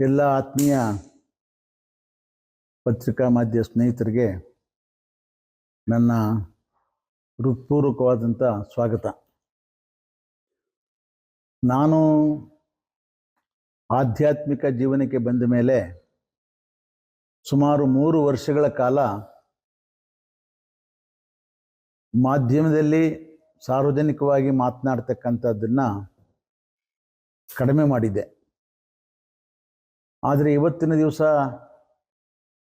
ಎಲ್ಲ ಆತ್ಮೀಯ ಪತ್ರಿಕಾ ಮಾಧ್ಯಮ ಸ್ನೇಹಿತರಿಗೆ ನನ್ನ ಹೃತ್ಪೂರ್ವಕವಾದಂಥ ಸ್ವಾಗತ. ನಾನು ಆಧ್ಯಾತ್ಮಿಕ ಜೀವನಕ್ಕೆ ಬಂದ ಮೇಲೆ ಸುಮಾರು ಮೂರು ವರ್ಷಗಳ ಕಾಲ ಮಾಧ್ಯಮದಲ್ಲಿ ಸಾರ್ವಜನಿಕವಾಗಿ ಮಾತನಾಡ್ತಕ್ಕಂಥದ್ದನ್ನು ಕಡಿಮೆ ಮಾಡಿದ್ದೆ. ಆದರೆ ಇವತ್ತಿನ ದಿವಸ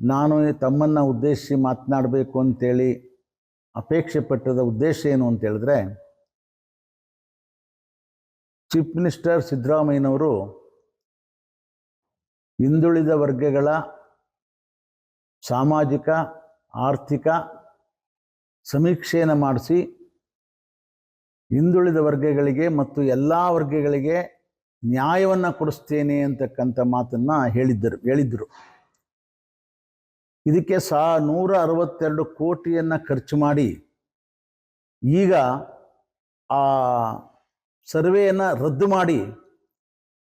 ನಾನು ತಮ್ಮನ್ನು ಉದ್ದೇಶಿಸಿ ಮಾತನಾಡಬೇಕು ಅಂತೇಳಿ ಅಪೇಕ್ಷೆ ಪಟ್ಟದ ಉದ್ದೇಶ ಏನು ಅಂತ ಹೇಳಿದ್ರೆ, ಚೀಫ್ ಮಿನಿಸ್ಟರ್ ಸಿದ್ದರಾಮಯ್ಯನವರು ಹಿಂದುಳಿದ ವರ್ಗಗಳ ಸಾಮಾಜಿಕ, ಆರ್ಥಿಕ ಸಮೀಕ್ಷೆಯನ್ನು ಮಾಡಿಸಿ ಹಿಂದುಳಿದ ವರ್ಗಗಳಿಗೆ ಮತ್ತು ಎಲ್ಲ ವರ್ಗಗಳಿಗೆ ನ್ಯಾಯವನ್ನು ಕೊಡಿಸ್ತೇನೆ ಅಂತಕ್ಕಂಥ ಮಾತನ್ನು ಹೇಳಿದ್ದರು ಹೇಳಿದ್ದರು ಇದಕ್ಕೆ ಸಾ ನೂರ ಅರವತ್ತೆರಡು ಕೋಟಿಯನ್ನು ಖರ್ಚು ಮಾಡಿ ಈಗ ಆ ಸರ್ವೆಯನ್ನು ರದ್ದು ಮಾಡಿ,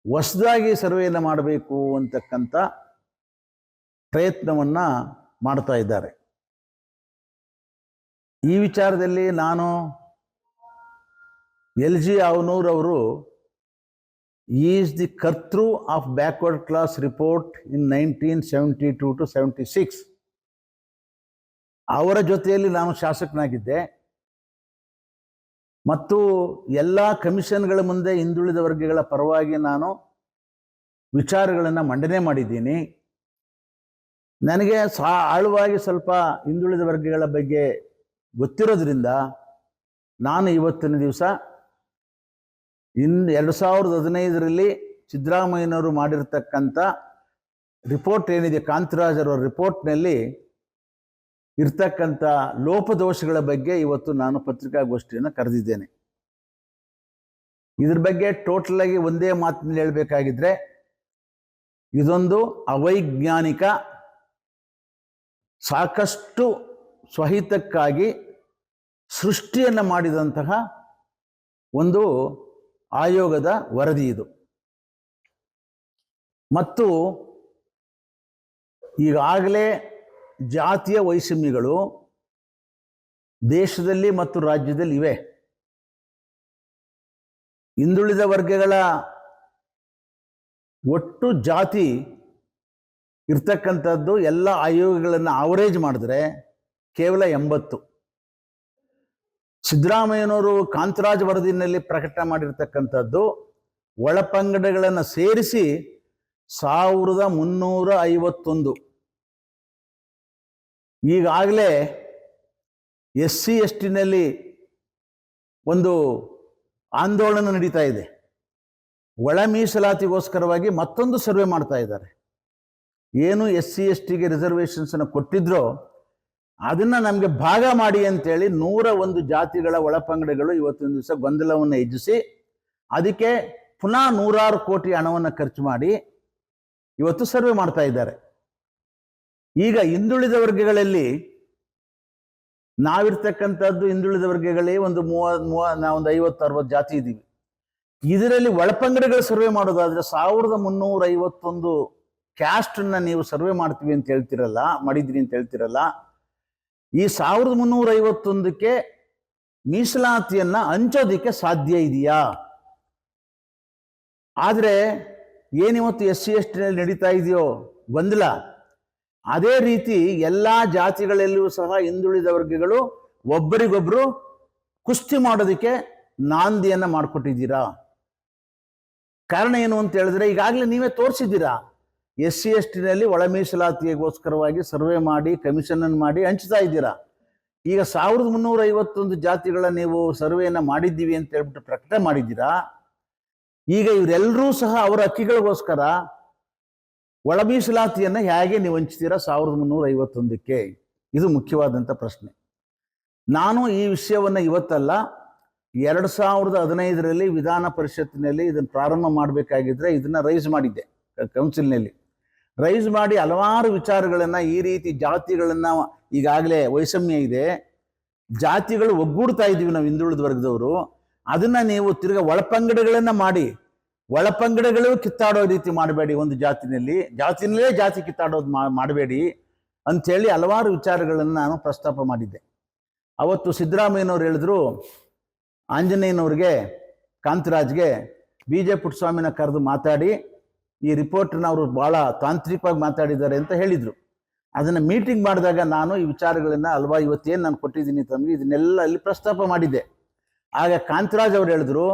ಹೊಸದಾಗಿ ಸರ್ವೆಯನ್ನು ಮಾಡಬೇಕು ಅಂತಕ್ಕಂಥ ಪ್ರಯತ್ನವನ್ನು ಮಾಡ್ತಾ ಇದ್ದಾರೆ. ಈ ವಿಚಾರದಲ್ಲಿ ನಾನು ಎಲ್ ಜಿ ಅವನೂರ್ ಅವರು ಈಸ್ ದಿ ಕರ್ತೃ of backward class report in nineteen seventy two to seventy six ಅವರ ಜೊತೆಯಲ್ಲಿ ನಾನು ಶಾಸಕನಾಗಿದ್ದೆ. ಮತ್ತು ಎಲ್ಲ ಕಮಿಷನ್ಗಳ ಮುಂದೆ ಹಿಂದುಳಿದ ವರ್ಗಗಳ ಪರವಾಗಿ ನಾನು ವಿಚಾರಗಳನ್ನು ಮಂಡನೆ ಮಾಡಿದ್ದೀನಿ. ನನಗೆ ಸಾ ಆಳವಾಗಿ ಸ್ವಲ್ಪ ಹಿಂದುಳಿದ ವರ್ಗಗಳ ಬಗ್ಗೆ ಗೊತ್ತಿರೋದ್ರಿಂದ ನಾನು ಇವತ್ತಿನ ದಿವಸ ಇನ್ ಎರಡು ಸಾವಿರದ ಹದಿನೈದರಲ್ಲಿ ಸಿದ್ದರಾಮಯ್ಯನವರು ಮಾಡಿರ್ತಕ್ಕಂಥ ರಿಪೋರ್ಟ್ ಏನಿದೆ ಕಾಂತರಾಜ್ ಅವರ ರಿಪೋರ್ಟ್ನಲ್ಲಿ ಇರ್ತಕ್ಕಂಥ ಲೋಪದೋಷಗಳ ಬಗ್ಗೆ ಇವತ್ತು ನಾನು ಪತ್ರಿಕಾಗೋಷ್ಠಿಯನ್ನು ಕರೆದಿದ್ದೇನೆ. ಇದ್ರ ಬಗ್ಗೆ ಟೋಟಲ್ ಆಗಿ ಒಂದೇ ಮಾತಿನಲ್ಲಿ ಹೇಳಬೇಕಾಗಿದ್ರೆ, ಇದೊಂದು ಅವೈಜ್ಞಾನಿಕ, ಸಾಕಷ್ಟು ಸ್ವಹಿತಕ್ಕಾಗಿ ಸೃಷ್ಟಿಯನ್ನು ಮಾಡಿದಂತಹ ಒಂದು ಆಯೋಗದ ವರದಿ ಇದು. ಮತ್ತು ಈಗಾಗಲೇ ಜಾತಿಯ ವೈಷಮ್ಯಗಳು ದೇಶದಲ್ಲಿ ಮತ್ತು ರಾಜ್ಯದಲ್ಲಿ ಇವೆ. ಹಿಂದುಳಿದ ವರ್ಗಗಳ ಒಟ್ಟು ಜಾತಿ ಇರ್ತಕ್ಕಂಥದ್ದು ಎಲ್ಲ ಆಯೋಗಗಳನ್ನು ಆವರೇಜ್ ಮಾಡಿದ್ರೆ ಕೇವಲ ಎಂಬತ್ತು. ಸಿದ್ದರಾಮಯ್ಯನವರು ಕಾಂತರಾಜ್ ವರದಿನಲ್ಲಿ ಪ್ರಕಟ ಮಾಡಿರ್ತಕ್ಕಂಥದ್ದು ಒಳಪಂಗಡಗಳನ್ನು ಸೇರಿಸಿ ಸಾವಿರದ ಮುನ್ನೂರ ಐವತ್ತೊಂದು. ಈಗಾಗಲೇ ಎಸ್ ಸಿ ಎಸ್ ಟಿನಲ್ಲಿ ಒಂದು ಆಂದೋಲನ ನಡೀತಾ ಇದೆ. ಒಳ ಮೀಸಲಾತಿಗೋಸ್ಕರವಾಗಿ ಮತ್ತೊಂದು ಸರ್ವೆ ಮಾಡ್ತಾ ಇದ್ದಾರೆ. ಏನು ಎಸ್ ಸಿ ಎಸ್ ಟಿಗೆ ರಿಸರ್ವೇಷನ್ಸನ್ನು ಕೊಟ್ಟಿದ್ರೋ ಅದನ್ನು ನಮಗೆ ಭಾಗ ಮಾಡಿ ಅಂತೇಳಿ ನೂರ ಒಂದು ಜಾತಿಗಳ ಒಳಪಂಗಡಗಳು ಇವತ್ತಿನ ದಿವಸ ಗೊಂದಲವನ್ನು ಎಜ್ಜಿಸಿ, ಅದಕ್ಕೆ ಪುನಃ ನೂರಾರು ಕೋಟಿ ಹಣವನ್ನು ಖರ್ಚು ಮಾಡಿ ಇವತ್ತು ಸರ್ವೆ ಮಾಡ್ತಾ ಇದ್ದಾರೆ. ಈಗ ಹಿಂದುಳಿದ ವರ್ಗಗಳಲ್ಲಿ ನಾವಿರ್ತಕ್ಕಂಥದ್ದು ಹಿಂದುಳಿದ ವರ್ಗಗಳೇ ಒಂದು ಮೂವ ಮೂವ ನಾವೊಂದು ಐವತ್ತು, ಅರವತ್ತು ಜಾತಿ ಇದ್ದೀವಿ. ಇದರಲ್ಲಿ ಒಳಪಂಗಡಗಳ ಸರ್ವೆ ಮಾಡೋದಾದ್ರೆ ಸಾವಿರದ ಮುನ್ನೂರ ಐವತ್ತೊಂದು ಕ್ಯಾಸ್ಟನ್ನು ನೀವು ಸರ್ವೆ ಮಾಡ್ತೀವಿ ಅಂತ ಹೇಳ್ತಿರಲ್ಲ, ಮಾಡಿದ್ರಿ ಅಂತ ಹೇಳ್ತಿರಲ್ಲ ಈ ಸಾವಿರದ ಮುನ್ನೂರ ಐವತ್ತೊಂದಕ್ಕೆ ಮೀಸಲಾತಿಯನ್ನ ಹಂಚೋದಿಕ್ಕೆ ಸಾಧ್ಯ ಇದೆಯಾ? ಆದರೆ ಏನಿವತ್ತು ಎಸ್ ಸಿ ಎಸ್ ಟಿನಲ್ಲಿ ನಡೀತಾ ಇದೆಯೋ ಗೊಂದಲ ಅದೇ ರೀತಿ ಎಲ್ಲ ಜಾತಿಗಳಲ್ಲಿಯೂ ಸಹ ಹಿಂದುಳಿದ ವರ್ಗಗಳು ಒಬ್ಬರಿಗೊಬ್ಬರು ಕುಸ್ತಿ ಮಾಡೋದಕ್ಕೆ ನಾಂದಿಯನ್ನ ಮಾಡಿಕೊಟ್ಟಿದ್ದೀರಾ? ಕಾರಣ ಏನು ಅಂತ ಹೇಳಿದ್ರೆ ಈಗಾಗಲೇ ನೀವೇ ತೋರಿಸಿದ್ದೀರಾ? ಎಸ್ ಸಿ ಎಸ್ ಟಿನಲ್ಲಿ ಒಳ ಮೀಸಲಾತಿಗೋಸ್ಕರವಾಗಿ ಸರ್ವೆ ಮಾಡಿ ಕಮಿಷನ್ ಮಾಡಿ ಹಂಚ್ತಾ ಇದ್ದೀರಾ? ಈಗ ಸಾವಿರದ ಮುನ್ನೂರ ಐವತ್ತೊಂದು ಜಾತಿಗಳ ನೀವು ಸರ್ವೆಯನ್ನು ಮಾಡಿದ್ದೀವಿ ಅಂತ ಹೇಳ್ಬಿಟ್ಟು ಪ್ರಕಟ ಮಾಡಿದ್ದೀರಾ? ಈಗ ಇವರೆಲ್ಲರೂ ಸಹ ಅವರ ಅಕ್ಕಿಗಳಿಗೋಸ್ಕರ ಒಳ ಮೀಸಲಾತಿಯನ್ನು ಹೇಗೆ ನೀವು ಹಂಚ್ತೀರಾ ಸಾವಿರದ ಮುನ್ನೂರ ಐವತ್ತೊಂದಕ್ಕೆ ಇದು ಮುಖ್ಯವಾದಂಥ ಪ್ರಶ್ನೆ. ನಾನು ಈ ವಿಷಯವನ್ನು ಇವತ್ತಲ್ಲ, ಎರಡು ಸಾವಿರದ ಹದಿನೈದರಲ್ಲಿ ವಿಧಾನ ಪರಿಷತ್ತಿನಲ್ಲಿ ಇದನ್ನು ಪ್ರಾರಂಭ ಮಾಡಬೇಕಾಗಿದ್ರೆ ಇದನ್ನು ರೈಸ್ ಮಾಡಿದ್ದೆ ಕೌನ್ಸಿಲ್ನಲ್ಲಿ ರೈಸ್ ಮಾಡಿ ಹಲವಾರು ವಿಚಾರಗಳನ್ನು ಈ ರೀತಿ ಜಾತಿಗಳನ್ನು ಈಗಾಗಲೇ ವೈಷಮ್ಯ ಇದೆ. ಜಾತಿಗಳು ಒಗ್ಗೂಡ್ತಾ ಇದ್ದೀವಿ ನಾವು ಹಿಂದುಳಿದ ವರ್ಗದವರು. ಅದನ್ನ ನೀವು ತಿರ್ಗ ಒಳಪಂಗಡಗಳನ್ನು ಮಾಡಿ. ಒಳಪಂಗಡಗಳು ಕಿತ್ತಾಡೋ ರೀತಿ ಮಾಡಬೇಡಿ ಒಂದು ಜಾತಿನಲ್ಲಿ. ಜಾತಿನಲ್ಲೇ ಜಾತಿ ಕಿತ್ತಾಡೋದು ಮಾಡಬೇಡಿ ಅಂಥೇಳಿ ಹಲವಾರು ವಿಚಾರಗಳನ್ನು ನಾನು ಪ್ರಸ್ತಾಪ ಮಾಡಿದ್ದೆ. ಅವತ್ತು ಸಿದ್ದರಾಮಯ್ಯನವ್ರು ಹೇಳಿದ್ರು, ಆಂಜನೇಯನವ್ರಿಗೆ, ಕಾಂತರಾಜ್ಗೆ, ಬಿ ಜೆ ಪುಟ್ಟಸ್ವಾಮಿನ ಕರೆದು ಮಾತಾಡಿ ಈ ರಿಪೋರ್ಟ್ನ ಅವರು ಭಾಳ ತಾಂತ್ರಿಕವಾಗಿ ಮಾತಾಡಿದ್ದಾರೆ ಅಂತ ಹೇಳಿದರು. ಅದನ್ನು ಮೀಟಿಂಗ್ ಮಾಡಿದಾಗ ನಾನು ಈ ವಿಚಾರಗಳನ್ನು ಅಲ್ವಾ ಇವತ್ತೇನು ನಾನು ಕೊಟ್ಟಿದ್ದೀನಿ ತಮಗೆ ಇದನ್ನೆಲ್ಲ ಅಲ್ಲಿ ಪ್ರಸ್ತಾಪ ಮಾಡಿದ್ದೆ. ಆಗ ಕಾಂತರಾಜ್ ಅವರು ಹೇಳಿದ್ರು,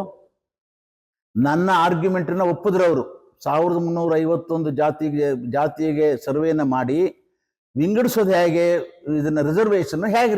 ನನ್ನ ಆರ್ಗ್ಯುಮೆಂಟನ್ನು ಒಪ್ಪಿದ್ರು ಅವರು. ಸಾವಿರದ ಮುನ್ನೂರ ಐವತ್ತೊಂದು ಜಾತಿಗೆ ಜಾತಿಗೆ ಸರ್ವೇನ ಮಾಡಿ ವಿಂಗಡಿಸೋದು ಹೇಗೆ, ಇದನ್ನ ರಿಸರ್ವೇಷನ್ ಹೇಗೆ